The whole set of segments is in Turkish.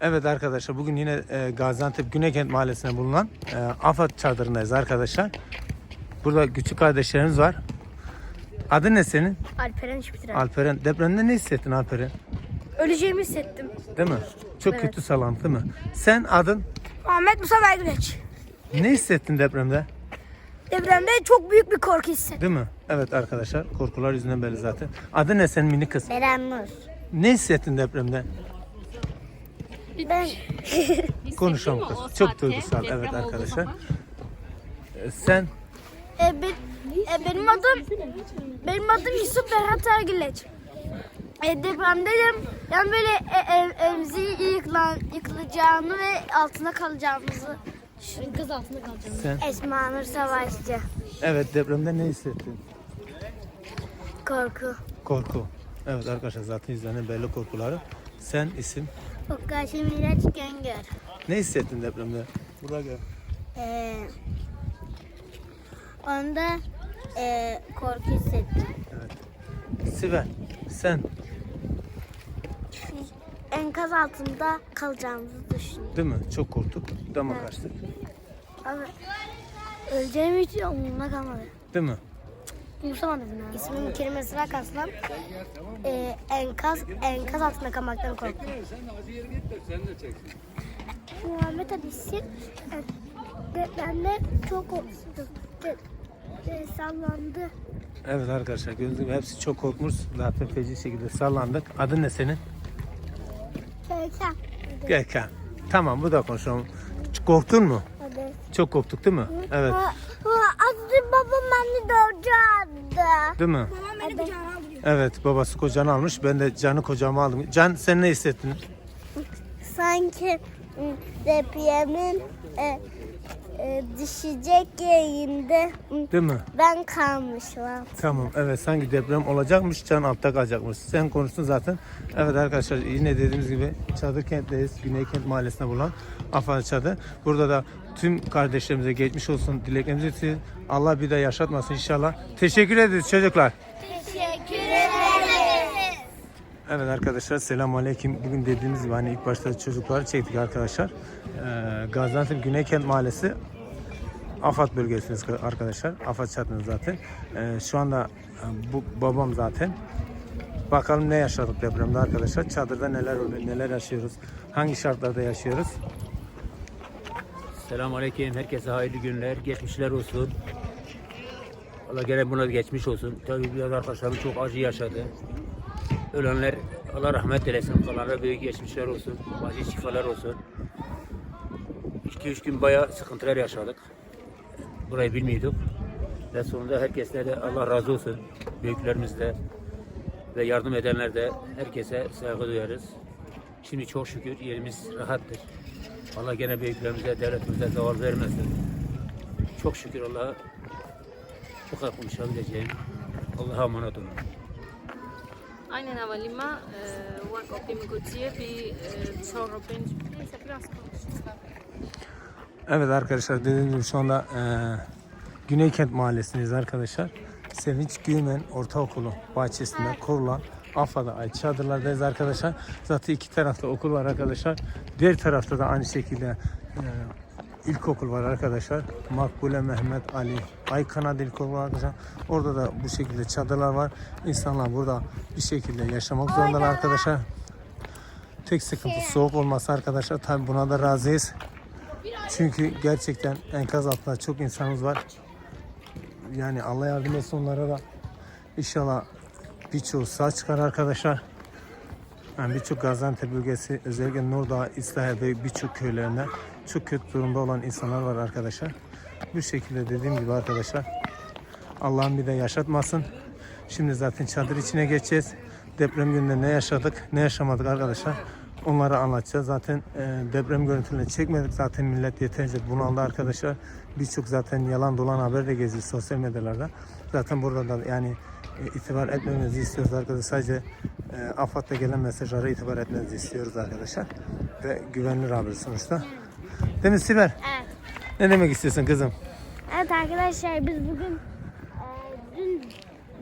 Evet arkadaşlar bugün yine e, Gaziantep Güneykent Mahallesi'ne bulunan e, AFAD çadırındayız arkadaşlar. Burada küçük kardeşlerimiz var. Adı ne senin? Alperen Şüpitiren. Alperen. Depremde ne hissettin Alperen? Öleceğimi hissettim. Değil mi? Çok kötü sallantı değil mi? Sen adın Ahmet Musa Belgüneç. ne hissettin depremde? Depremde çok büyük bir korku hissettim. Değil mi? Evet arkadaşlar korkular yüzünden belli zaten. Adı ne senin mini kız? Beren Nur. Ne hissettin depremde? Ben Konuşalım kız. Çok duygusal evet arkadaşlar. E, Sen e, ben- e, benim adım benim adım Yusuf Berhat Ergüleç. E, depremdeydim. Yani böyle e, ev, evimizi yıkılan, yıkılacağını ve altında kalacağımızı Kız altında kalacağını. sen Esma Nur Savaşçı. evet depremde ne hissettin? Korku. Korku. Evet arkadaşlar zaten yüzlerinin belli korkuları. Sen isim. Okkaşı Miraç Göngör. Ne hissettin depremde? Burada gel. Ee, onda e, korku hissettim. Sibel sen Enkaz altında kalacağımızı düşündüm. değil mi? Çok korktuk. Dama kaçtık. Abi öleceğim hiç umurumda kalmadı. Değil mi? Umursamadım ya. İsmim Kerim Esra Kaslan. Ee, enkaz, enkaz altında kalmaktan korktum. Muhammed Hadisi depremde çok korktum. De, de, sallandı. Evet arkadaşlar gördüğünüz gibi hepsi çok korkmuş. Zaten feci şekilde sallandık. Adın ne senin? Köken. Gökhan. Tamam bu da konuşalım. Korktun mu? Hadi. Çok korktuk değil mi? Evet. Aslında babam beni dövecekti. Değil mi? Babam beni kucağına aldı. Evet babası kocanı almış. Ben de canı kocama aldım. Can sen ne hissettin? Sanki depremin e, e, düşecek yerinde Değil mi? ben kalmışım. Tamam evet sanki deprem olacakmış can altta kalacakmış. Sen konuştun zaten. Evet arkadaşlar yine dediğimiz gibi Çadır kentteyiz. Güneykent mahallesine bulunan Afan Çadır. Burada da tüm kardeşlerimize geçmiş olsun dileklerimizi iletiyoruz. Allah bir de yaşatmasın inşallah. Teşekkür ederiz çocuklar. Teşekkür ederiz. Evet arkadaşlar selamun aleyküm. Bugün dediğimiz gibi hani ilk başta çocukları çektik arkadaşlar. Ee, Gaziantep Güneykent Mahallesi Afat bölgesindeyiz arkadaşlar. Afat çatını zaten. Ee, şu anda e, bu babam zaten. Bakalım ne yaşadık depremde arkadaşlar. Çadırda neler oluyor, neler yaşıyoruz, hangi şartlarda yaşıyoruz. Selamünaleyküm. Herkese hayırlı günler. Geçmişler olsun. Allah gene buna geçmiş olsun. Tabii biraz arkadaşlarım çok acı yaşadı. Ölenler Allah rahmet eylesin. Kalanlara büyük geçmişler olsun. Acı şifalar olsun. 2-3 gün bayağı sıkıntılar yaşadık. Burayı bilmiyorduk. Ve sonunda herkesle de Allah razı olsun. Büyüklerimiz de ve yardım edenler de herkese saygı duyarız. Şimdi çok şükür yerimiz rahattır. Allah gene büyüklerimize, devletimize zaval vermesin. Çok şükür Allah'a çok az konuşabileceğim. Allah'a emanet olun. Aynen havalima, work optim kutsiye bir çorapın neyse biraz konuşuruz. Evet arkadaşlar dediğim gibi şu anda e, Güneykent Mahallesi'ndeyiz arkadaşlar. Sevinç Güğmen Ortaokulu bahçesinde kurulan AFA'da ait çadırlardayız arkadaşlar. Zaten iki tarafta okul var arkadaşlar. Diğer tarafta da aynı şekilde e, ilkokul var arkadaşlar. Makbule Mehmet Ali Aykanad İlkokulu var arkadaşlar. Orada da bu şekilde çadırlar var. İnsanlar burada bir şekilde yaşamak zorundalar arkadaşlar. Tek sıkıntı soğuk olması arkadaşlar. Tabi buna da razıyız. Çünkü gerçekten enkaz altında çok insanımız var. Yani Allah yardım etsin onlara da. İnşallah birçoğu sağ çıkar arkadaşlar. Yani birçok Gaziantep bölgesi özellikle Nurdağ, İslahiye ve birçok köylerinde çok kötü durumda olan insanlar var arkadaşlar. Bu şekilde dediğim gibi arkadaşlar Allah'ın bir de yaşatmasın. Şimdi zaten çadır içine geçeceğiz. Deprem gününde ne yaşadık, ne yaşamadık arkadaşlar. Onları anlatacağız. Zaten e, deprem görüntülerini çekmedik. Zaten millet yeterince bunaldı arkadaşlar. Birçok zaten yalan dolan haber de geziyor sosyal medyalarda. Zaten burada da yani e, itibar etmemizi istiyoruz arkadaşlar. Sadece e, AFAD'da gelen mesajlara itibar etmenizi istiyoruz arkadaşlar. Ve güvenilir haber sonuçta. Değil mi Sibel? Evet. Ne demek istiyorsun kızım? Evet arkadaşlar biz bugün e, dün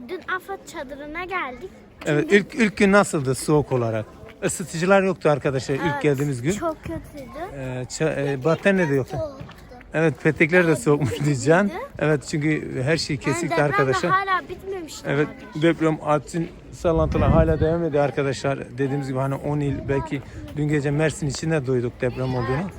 dün AFAD çadırına geldik. Evet ilk ilk gün nasıldı soğuk olarak? Isıtıcılar yoktu arkadaşlar ilk geldiğimiz gün. Çok kötüydü. Ee, ça- e, battaniye de yoktu. Evet petekler de soğukmuş diyeceğim. Evet çünkü her şey kesikti deprem de arkadaşlar. hala bitmemişti. Evet deprem artçın sallantılar hala devam ediyor arkadaşlar. Dediğimiz gibi hani 10 il belki dün gece Mersin içinde duyduk deprem olduğunu.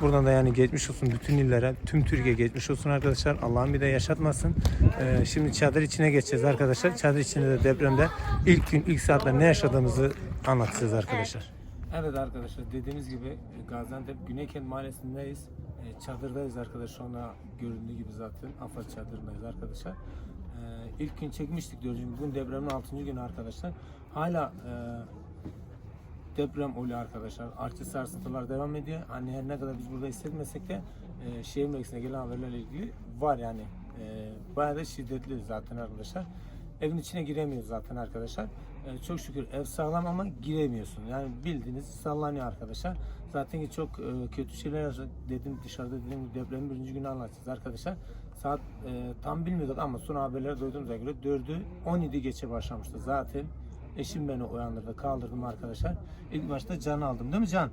Buradan da yani geçmiş olsun bütün illere, tüm Türkiye geçmiş olsun arkadaşlar. Allah'ım bir de yaşatmasın. Ee, şimdi çadır içine geçeceğiz arkadaşlar. Çadır içinde de depremde ilk gün, ilk saatler ne yaşadığımızı anlatacağız arkadaşlar. Evet arkadaşlar dediğimiz gibi Gaziantep Güneykent Mahallesi'ndeyiz. Ee, Çadırdayız arkadaşlar. Şu göründüğü gibi zaten AFAD çadırındayız arkadaşlar. Ee, ilk gün çekmiştik gün. Bugün depremin 6. günü arkadaşlar. Hala e, deprem oluyor arkadaşlar. Artçı sarsıntılar devam ediyor. Hani her ne kadar biz burada hissetmesek de e, şehir merkezine gelen haberlerle ilgili var yani. E, bayağı da şiddetli zaten arkadaşlar. Evin içine giremiyoruz zaten arkadaşlar. E, çok şükür ev sağlam ama giremiyorsun. Yani bildiğiniz sallanıyor arkadaşlar. Zaten çok e, kötü şeyler dedim dışarıda dedim depremin birinci günü anlatacağız arkadaşlar. Saat e, tam bilmiyorduk ama son haberleri duyduğumuza göre 4'ü 17 geçe başlamıştı zaten. Eşim beni uyandırdı, kaldırdım arkadaşlar. İlk başta can aldım değil mi Can?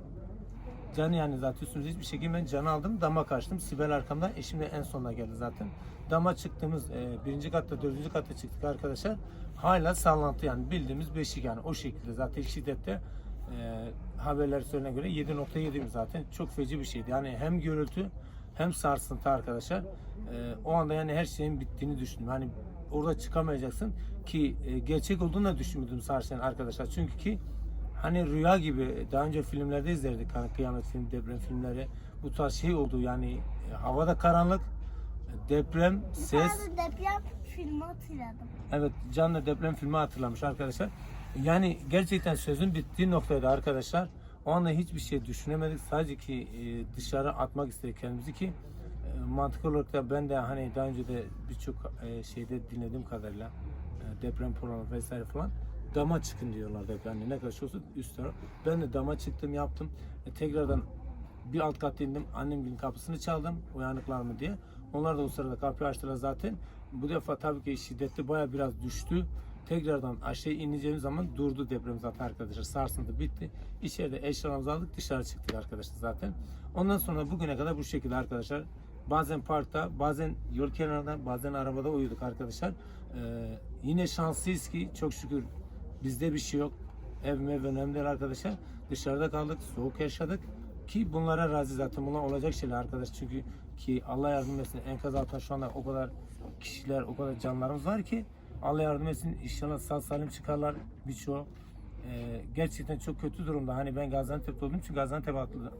Can yani zaten üstümüzde hiçbir şekilde ben can aldım. Dama kaçtım. Sibel arkamda. Eşim de en sonuna geldi zaten. Dama çıktığımız e, birinci katta, dördüncü katta çıktık arkadaşlar. Hala sallantı yani bildiğimiz beşik yani o şekilde. Zaten şiddette e, haberler söylene göre 7.7'miz zaten. Çok feci bir şeydi. Yani hem gürültü hem sarsıntı arkadaşlar. E, o anda yani her şeyin bittiğini düşündüm. Hani orada çıkamayacaksın ki e, gerçek olduğunu da düşünmüyordum sarsılan arkadaşlar. Çünkü ki hani rüya gibi daha önce filmlerde izlerdik hani kıyamet film, deprem filmleri bu tarz şey oldu yani e, havada karanlık deprem, ses deprem filmi hatırladım. Evet canlı deprem filmi hatırlamış arkadaşlar. Yani gerçekten sözün bittiği noktaydı arkadaşlar. O anda hiçbir şey düşünemedik. Sadece ki e, dışarı atmak istedik kendimizi ki e, mantıklı olarak da ben de hani daha önce de birçok e, şeyde dinlediğim kadarıyla e, deprem programı vesaire falan dama çıkın diyorlar deprem ne kadar olsa üst taraf. Ben de dama çıktım yaptım. E, tekrardan bir alt kat indim. Annemgilin kapısını çaldım. Uyanıklar mı diye. Onlar da o sırada kapıyı açtılar zaten. Bu defa tabii ki şiddeti baya biraz düştü. Tekrardan aşağı ineceğimiz zaman durdu deprem zaten arkadaşlar. Sarsıntı bitti. İçeride eşyalarımızı aldık dışarı çıktık arkadaşlar zaten. Ondan sonra bugüne kadar bu şekilde arkadaşlar. Bazen parkta, bazen yol kenarında, bazen arabada uyuduk arkadaşlar. Ee, yine şanslıyız ki çok şükür bizde bir şey yok. Ev mev önemli arkadaşlar. Dışarıda kaldık, soğuk yaşadık. Ki bunlara razı zaten bunlar olacak şeyler arkadaş. Çünkü ki Allah yardım etsin enkaz altında şu anda o kadar kişiler, o kadar canlarımız var ki Allah yardım etsin inşallah sağ salim çıkarlar birçoğu. Ee, gerçekten çok kötü durumda. Hani ben Gaziantep'te olduğum için Gaziantep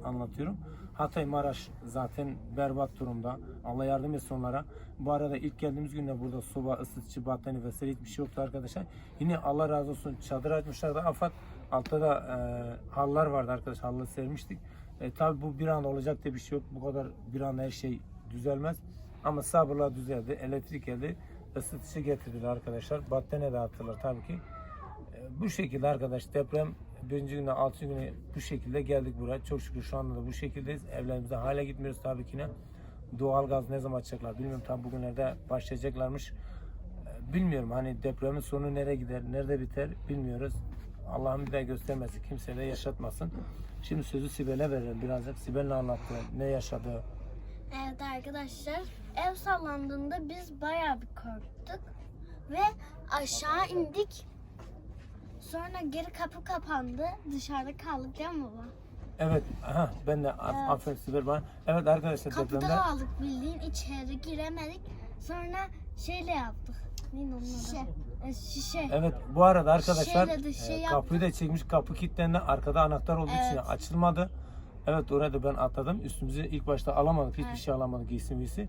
anlatıyorum. Hatay Maraş zaten berbat durumda. Allah yardım etsin onlara. Bu arada ilk geldiğimiz günde burada soba, ısıtıcı, battaniye vesaire hiçbir şey yoktu arkadaşlar. Yine Allah razı olsun çadır açmışlar da afat. Altta da e, hallar vardı arkadaşlar. Halı sermiştik. E, tabi bu bir anda olacak diye bir şey yok. Bu kadar bir anda her şey düzelmez. Ama sabırla düzeldi. Elektrik geldi. Isıtıcı getirdiler arkadaşlar. Battaniye dağıttılar tabii ki. E, bu şekilde arkadaş deprem birinci günde altıncı güne bu şekilde geldik buraya. Çok şükür şu anda da bu şekildeyiz. Evlerimize hala gitmiyoruz tabii ki ne. Doğalgaz ne zaman açacaklar bilmiyorum. Tam bugünlerde başlayacaklarmış. E, Bilmiyorum hani depremin sonu nereye gider, nerede biter bilmiyoruz. Allah'ım bir daha göstermesin, kimseye yaşatmasın. Şimdi sözü Sibel'e verelim birazcık. Sibel ne anlattı, ne yaşadı? Evet arkadaşlar ev sallandığında biz bayağı bir korktuk ve aşağı indik. Sonra geri kapı kapandı. Dışarıda kaldık değil mi baba? Evet, aha, ben de Evet. aferin Sibel bana. Evet arkadaşlar Kapıda depremde kaldık bildiğin içeri giremedik. Sonra şeyle yaptık. Neydi onun? Şişe. E, şişe. Evet bu arada arkadaşlar de şey e, kapıyı da çekmiş kapı kilitlendi arkada anahtar olduğu için Evet. açılmadı. Evet oraya da ben atladım üstümüzü ilk başta alamadık hiçbir Evet. şey alamadık giysi miysi.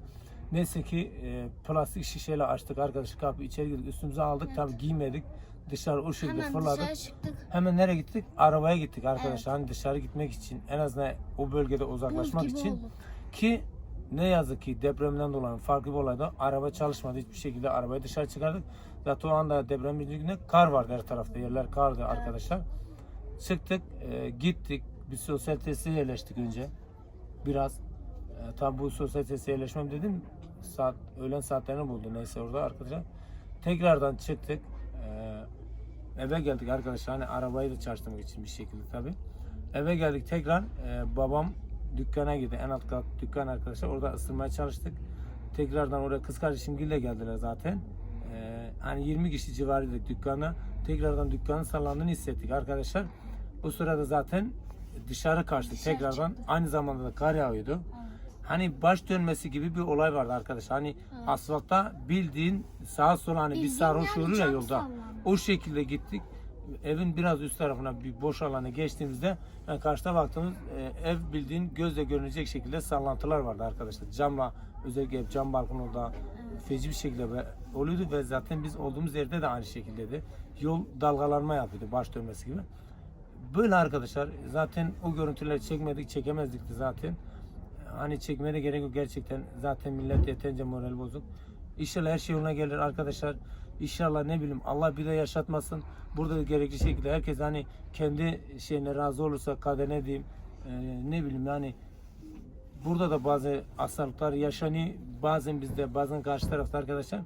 Neyse ki e, plastik şişeyle açtık arkadaşlar kapıyı içeri girdik üstümüzü aldık tabi giymedik dışarı o şekilde Hemen fırladık. dışarı çıktık. Hemen nereye gittik? Arabaya gittik arkadaşlar. Hani dışarı gitmek için en azından o bölgede uzaklaşmak için. oldu. Ki ne yazık ki depremden dolayı farklı bir olayda araba çalışmadı. Hiçbir şekilde arabayı dışarı çıkardık. Zaten o anda deprem birinci günde kar vardı her tarafta. Yerler kardı arkadaşlar. Çıktık, e, gittik. Bir sosyal tesise yerleştik önce. Biraz. E, tam bu sosyal tesise yerleşmem dedim. Saat, öğlen saatlerini buldu neyse orada arkadaşlar. Tekrardan çıktık. E, eve geldik arkadaşlar hani arabayı da çalıştırmak için bir şekilde tabi. Eve geldik tekrar e, babam dükkana gitti en alt kat dükkan arkadaşlar orada ısırmaya çalıştık. Tekrardan oraya kız kardeşimgille geldiler zaten. E, hani 20 kişi civarıydık dükkana. Tekrardan dükkanın sallandığını hissettik arkadaşlar. Bu sırada zaten dışarı kaçtık tekrardan. Aynı zamanda da kar yağıyordu. Hani baş dönmesi gibi bir olay vardı arkadaşlar. Hani asfaltta bildiğin sağa sola hani bir Bildiğin sarhoş yani olur ya çok yolda. sallandı. O şekilde gittik. Evin biraz üst tarafına bir boş alana geçtiğimizde yani karşıda baktığımız e, ev bildiğin gözle görünecek şekilde sallantılar vardı arkadaşlar. Camla özellikle cam balkonunda feci bir şekilde ve- oluyordu ve zaten biz olduğumuz yerde de aynı şekildeydi. Yol dalgalanma yapıyordu baş dönmesi gibi. Böyle arkadaşlar zaten o görüntüleri çekmedik çekemezdik de zaten. Hani çekmeye gerek yok gerçekten. Zaten millet yeterince moral bozuk. İnşallah her şey yoluna gelir arkadaşlar. İnşallah ne bileyim Allah bir de yaşatmasın. Burada da gerekli şekilde herkes hani kendi şeyine razı olursa kaderine diyeyim. Ee, ne bileyim yani burada da bazı hastalıklar yaşanıyor. Bazen bizde bazen karşı tarafta arkadaşlar.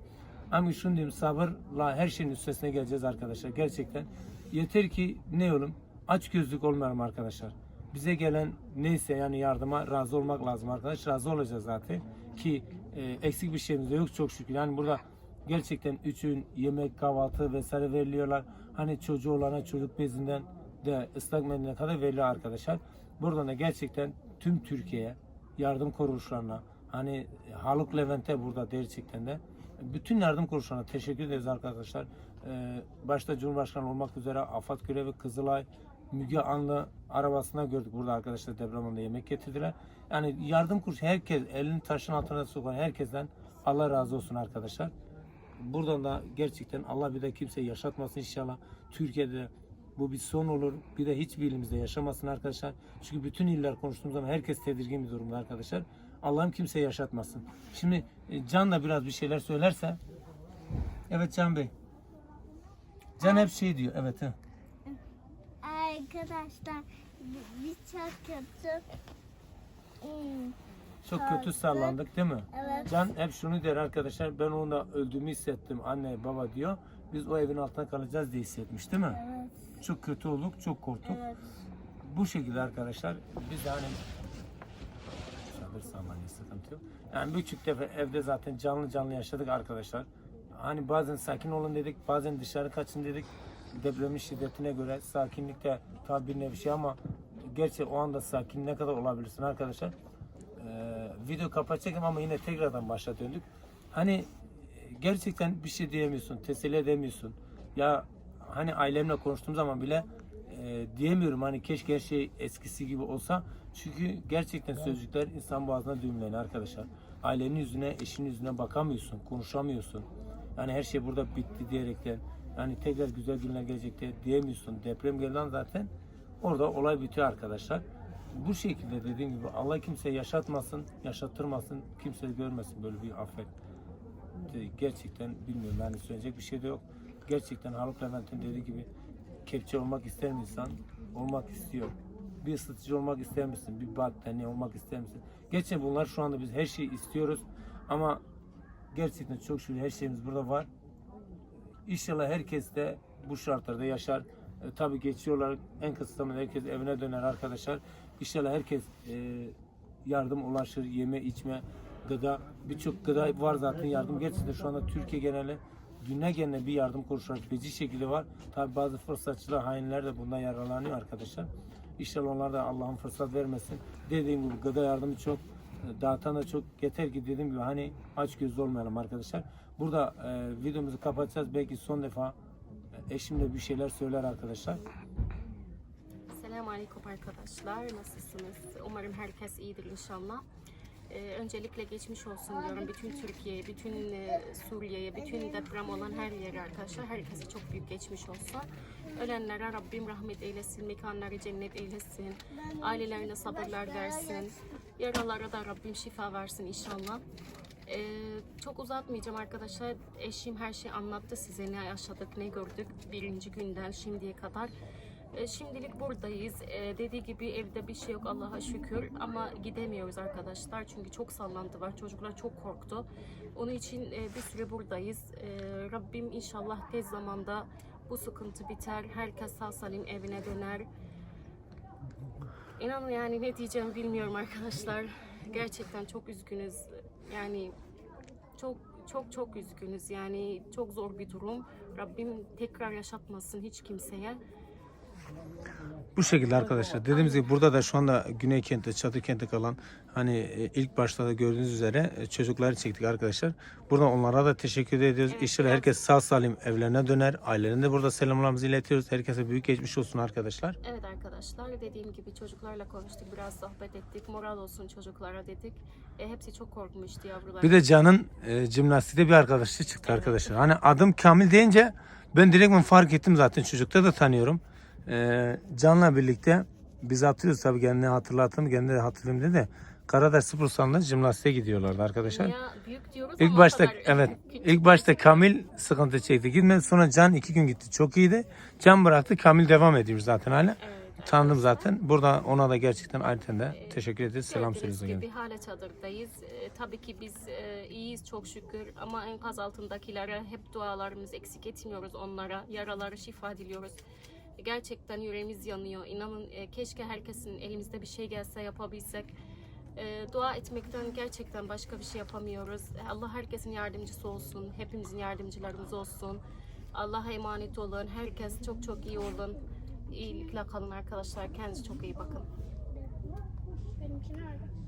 Ama şunu diyeyim sabırla her şeyin üstesine geleceğiz arkadaşlar. Gerçekten. Yeter ki ne olun? Aç gözlük olmayalım arkadaşlar. Bize gelen neyse yani yardıma razı olmak lazım arkadaş. Razı olacağız zaten. Ki e, eksik bir şeyimiz yok çok şükür. Yani burada gerçekten üçün yemek, kahvaltı vesaire veriliyorlar. Hani çocuğu olana çocuk bezinden de ıslak mendile kadar veriliyor arkadaşlar. Buradan da gerçekten tüm Türkiye'ye yardım kuruluşlarına hani Haluk Levent'e burada gerçekten de bütün yardım kuruluşlarına teşekkür ederiz arkadaşlar. Ee, başta Cumhurbaşkanı olmak üzere AFAD görevi Kızılay Müge Anlı arabasına gördük burada arkadaşlar depreminde yemek getirdiler. Yani yardım kuruluşu herkes elini taşın altına sokan herkesten Allah razı olsun arkadaşlar. Buradan da gerçekten Allah bir de kimseyi yaşatmasın inşallah. Türkiye'de bu bir son olur. Bir de hiçbir ilimizde yaşamasın arkadaşlar. Çünkü bütün iller konuştuğumuz zaman herkes tedirgin bir durumda arkadaşlar. Allah'ım kimseyi yaşatmasın. Şimdi e, Can da biraz bir şeyler söylerse. Evet Can Bey. Can hep şey diyor. Evet. he. Arkadaşlar biz çok kötü. Çok kötü sallandık değil mi? Evet. Can hep şunu der arkadaşlar. Ben onda öldüğümü hissettim. Anne baba diyor. Biz o evin altında kalacağız diye hissetmiş değil mi? Evet. Çok kötü olduk. Çok korktuk. Evet. bu şekilde arkadaşlar biz de hani çadır sandalye sıkıntı yok. Yani birçok defa evde zaten canlı canlı yaşadık arkadaşlar. Hani bazen sakin olun dedik, bazen dışarı kaçın dedik. Depremin şiddetine göre sakinlik de tabi bir nevi şey ama gerçi o anda sakin ne kadar olabilirsin arkadaşlar. Ee, video kapatacaktım ama yine tekrardan başa döndük. Hani e, gerçekten bir şey diyemiyorsun, teselli edemiyorsun. Ya hani ailemle konuştuğum zaman bile e, diyemiyorum hani keşke her şey eskisi gibi olsa. Çünkü gerçekten sözcükler insan boğazına düğümleniyor arkadaşlar. Ailenin yüzüne, eşinin yüzüne bakamıyorsun, konuşamıyorsun. Yani her şey burada bitti diyerekten. Yani tekrar güzel günler gelecek diye diyemiyorsun. Deprem gelen zaten orada olay bitiyor arkadaşlar. Bu şekilde dediğim gibi Allah kimseyi yaşatmasın, yaşattırmasın, kimse görmesin böyle bir afet. Gerçekten bilmiyorum yani söyleyecek bir şey de yok. Gerçekten Haluk Levent'in dediği gibi kepçe olmak ister mi insan? Olmak istiyor. Bir ısıtıcı olmak ister misin? Bir battaniye olmak ister misin? Gerçekten bunlar şu anda biz her şeyi istiyoruz. Ama gerçekten çok şükür her şeyimiz burada var. İnşallah herkes de bu şartlarda yaşar. E, tabii geçiyorlar. En kısa zamanda herkes evine döner arkadaşlar. İnşallah herkes e, yardım ulaşır. Yeme, içme, gıda. Birçok gıda var zaten yardım. Gerçekten şu anda Türkiye geneli dünya genelinde bir yardım kuruluşları feci şekilde var. Tabii bazı fırsatçılar, hainler de bundan yararlanıyor arkadaşlar. İnşallah onlar da Allah'ın fırsat vermesin. Dediğim gibi gıda yardımı çok e, dağıtan da çok yeter ki dediğim gibi hani aç gözlü olmayalım arkadaşlar. Burada e, videomuzu kapatacağız. Belki son defa e, eşim de bir şeyler söyler arkadaşlar. Selamun Aleyküm arkadaşlar. Nasılsınız? Umarım herkes iyidir inşallah. Ee, öncelikle geçmiş olsun diyorum bütün Türkiye'ye, bütün e, Suriye'ye, bütün deprem olan her yere arkadaşlar. Herkese çok büyük geçmiş olsun. Ölenlere Rabbim rahmet eylesin, mekanları cennet eylesin. Ailelerine sabırlar versin. Yaralara da Rabbim şifa versin inşallah. Ee, çok uzatmayacağım arkadaşlar. Eşim her şeyi anlattı size ne yaşadık, ne gördük birinci günden şimdiye kadar. E, Şimdilik buradayız. E, dediği gibi evde bir şey yok Allah'a şükür ama gidemiyoruz arkadaşlar çünkü çok sallantı var. Çocuklar çok korktu. Onun için e, bir süre buradayız. E, Rabbim inşallah tez zamanda bu sıkıntı biter. Herkes sağ salim evine döner. İnanın yani ne diyeceğimi bilmiyorum arkadaşlar. Gerçekten çok üzgünüz. Yani çok çok çok üzgünüz. Yani çok zor bir durum. Rabbim tekrar yaşatmasın hiç kimseye. Bu şekilde arkadaşlar. Dediğimiz gibi burada da şu anda Güney kentte, Çatı kentte kalan hani e, ilk başta da gördüğünüz üzere e, çocukları çektik arkadaşlar. Buradan onlara da teşekkür ediyoruz. Evet, İnşallah herkes sağ salim evlerine döner. Ailelerine de burada selamlarımızı iletiyoruz. Herkese büyük geçmiş olsun arkadaşlar. Evet arkadaşlar dediğim gibi çocuklarla konuştuk. Biraz sohbet ettik. Moral olsun çocuklara dedik. E, hepsi çok korkmuştu yavrular. Bir de Can'ın e, jimnastikte bir arkadaşı çıktı arkadaşlar. Hani adım Kamil deyince ben direkt fark ettim zaten çocukta da tanıyorum. E, Can'la birlikte biz hatırlıyoruz tabii kendini hatırlattım. Kendini de hatırlayayım dedi. Karadaş Spor Salonu'nda jimnastiğe gidiyorlardı arkadaşlar. Ya büyük diyoruz İlk ama başta kadar evet ilk başta. Kamil sıkıntı çekti gitmedi sonra Can iki gün gitti çok iyiydi. Can bıraktı Kamil devam ediyor zaten hala. Evet, Tanıdım zaten. Burada ona da gerçekten ayrıca de teşekkür ederiz. Selam söylüyoruz. gibi hala çadırdayız. E, tabii ki biz e, iyiyiz çok şükür ama enkaz altındakilere hep dualarımızı eksik etmiyoruz onlara. Yaraları şifa diliyoruz. Gerçekten yüreğimiz yanıyor. İnanın e, keşke herkesin elimizde bir şey gelse yapabilsek. E, dua etmekten gerçekten başka bir şey yapamıyoruz. E, Allah herkesin yardımcısı olsun. Hepimizin yardımcılarımız olsun. Allah'a emanet olun. Herkes çok çok iyi olun. İyilikle kalın arkadaşlar. Kendinize çok iyi bakın. Benimki nerede?